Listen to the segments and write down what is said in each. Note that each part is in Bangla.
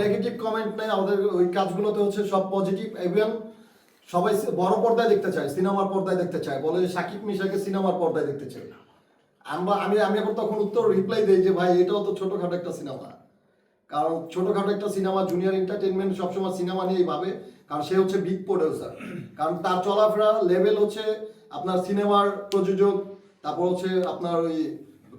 নেগেটিভ কমেন্ট নেই, আমাদের ওই কাজগুলোতে হচ্ছে সব পজিটিভ এবং সবাই বড় পর্দায় দেখতে চায়, সিনেমার পর্দায় দেখতে চায়, বলে যে সাকিব মিশাকে সিনেমার পর্দায় দেখতে চাই। আমরা আমি আমি এখন তখন উত্তর রিপ্লাই দিই যে, ভাই এটাও তো ছোটখাটো একটা সিনেমা। কারণ ছোটখাটো একটা সিনেমা জুনিয়র এন্টারটেনমেন্ট সবসময় সিনেমা নিয়েই ভাবে, কারণ সে হচ্ছে বিগ প্রডিউসার কারণ তার চলাফেরা লেভেল হচ্ছে আপনার সিনেমার প্রযোজক, তারপর হচ্ছে আপনার ওই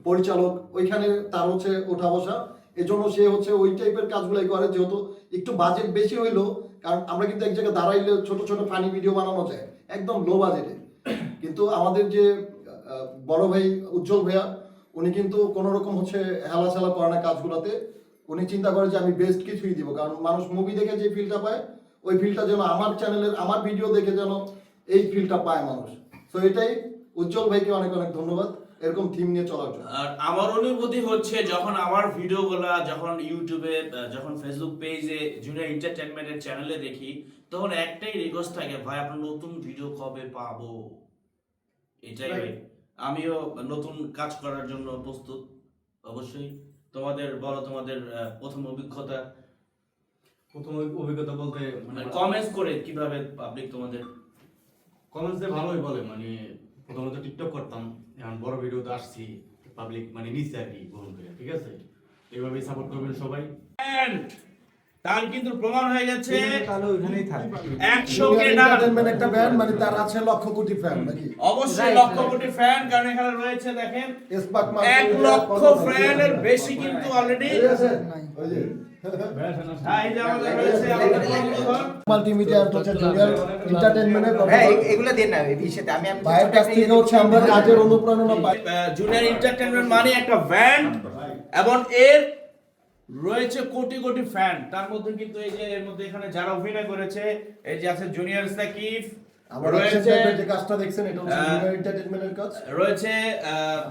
পরিচালক, ওইখানে তার হচ্ছে ওঠা বসা এজন্য সে হচ্ছে ওই টাইপের কাজগুলাই করে, যেহেতু একটু বাজেট বেশি হইল কারণ আমরা কিন্তু এক জায়গায় দাঁড়াইলে ছোট ছোট ফানি ভিডিও বানানো যায়, একদম লো বাজেটে কিন্তু আমাদের যে বড় ভাই উজ্জ্বল ভাইয়া, উনি কিন্তু কোনো রকম হচ্ছে হেলাচালা করে না কাজগুলোতে। উনি চিন্তা করে যে আমি বেস্ট কিছুই দিব, কারণ মানুষ মুভি দেখে যে ফিলটা পায়, ওই ফিলটা যেন আমার চ্যানেলের আমার ভিডিও দেখে যেন এই ফিলটা পায় মানুষ। তো এটাই উজ্জ্বল ভাইকে অনেক অনেক ধন্যবাদ। এরকম থিম নিয়ে চলার জন্য। আর আমার অনুভূতি হচ্ছে যখন আমার ভিডিওগুলা যখন ইউটিউবে যখন ফেসবুক পেজে জুনিয়র এন্টারটেনমেন্টের চ্যানেলে দেখি তখন একটাই রিকোয়েস্ট থাকে ভাই আপনার নতুন ভিডিও কবে পাবো? এটাই আমিও নতুন কাজ করার জন্য প্রস্তুত অবশ্যই। তোমাদের বলো তোমাদের প্রথম অভিজ্ঞতা? প্রথম অভিজ্ঞতা বলতে মানে মানে কমেন্টস করে কীভাবে পাবলিক তোমাদের? কমেন্টসে ভালোই বলে মানে প্রথমত টিকটক করতাম, এখন বড় ভিডিওতে আসছি পাবলিক মানে নিচে আর কি গ্রহণ করে, ঠিক আছে? এইভাবেই সাপোর্ট করবেন সবাই। তার কিন্তু প্রমাণ হয়ে গেছে তাহলে ওইখানেই থাকবে একশো একটা ব্যান্ড মানে তার আছে লক্ষ কোটি ফ্যান নাকি? অবশ্যই লক্ষ কোটি ফ্যান কারণ এখানে রয়েছে দেখেন। এক লক্ষ ফ্যানের বেশি কিন্তু অলরেডি হ্যাঁ। মাল্টিমিডিয়া এগুলো দেন না এই বিষয়তে আমি আমি কাছ থেকে হচ্ছে আমরা কাজের অনুপ্রেরণা পাই জুনিয়র মানে একটা ব্যান্ড এবং এর রয়েছে কোটি কোটি ফ্যান তার মধ্যে কিন্তু এই যে এর মধ্যে এখানে যারা অভিনয় করেছে এই যে আছে জুনিয়র সাকিব রয়েছে যে কাজটা দেখছেন এটা হচ্ছে আহ, কাজ। রয়েছে আহ,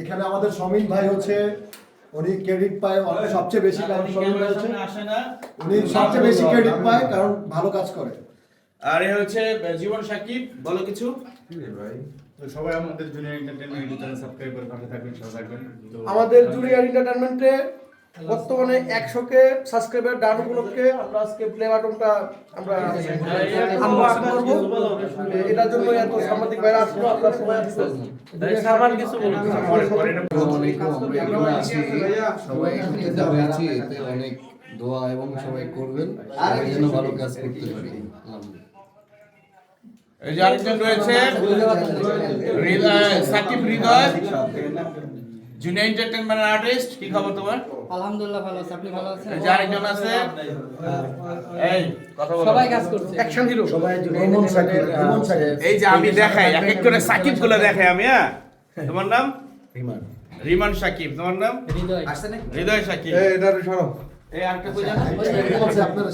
এখানে আমাদের সমীর ভাই হচ্ছে উনি ক্রেডিট পায় সবচেয়ে বেশি কারণ সমীর ভাই হচ্ছে আসে না। উনি সবচেয়ে বেশি ক্রেডিট পায় কারণ ভালো কাজ করে। আর এ হচ্ছে জীবন সাকিব বলো কিছু। তো সবাই আমাদের জুনিয়র এন্টারটেইনমেন্ট চ্যানেল সাবস্ক্রাইব করে পাশে থাকবেন সাথে থাকবেন। আমাদের জুনিয়র বর্তমানে একশো কে সাবস্ক্রাইবার ডান উপলক্ষে আমরা আজকে প্লে বাটনটা আমরা আনবক্সিং করব। এটার জন্য এত সাংবাদিক ভাইরা আসলো আপনারা সবাই সবাই একসাথে হয়েছি এতে অনেক দোয়া এবং সবাই করবেন সবাই যেন ভালো কাজ করতে পারি এই যে আরেকজন রয়েছে Sakib Hridoy. Junior entertainment artist কি খবর তোমার? আলহামদুলিল্লাহ ভালো আছে আপনি ভালো আছেন? এই যে আরেকজন আছে? এই কথা বলো। সবাই কাজ করছে। Action hero Roman Sakib Roman Sakib. এই যে আমি দেখাই এক এক করে সাকিবগুলো দেখাই আমি হ্যাঁ? তোমার নাম? রিমান। রিমান সাকিব তোমার নাম? হৃদয়। হৃদয় সাকিব। এটা সরো এই আরেকটা কই জানো আপনারা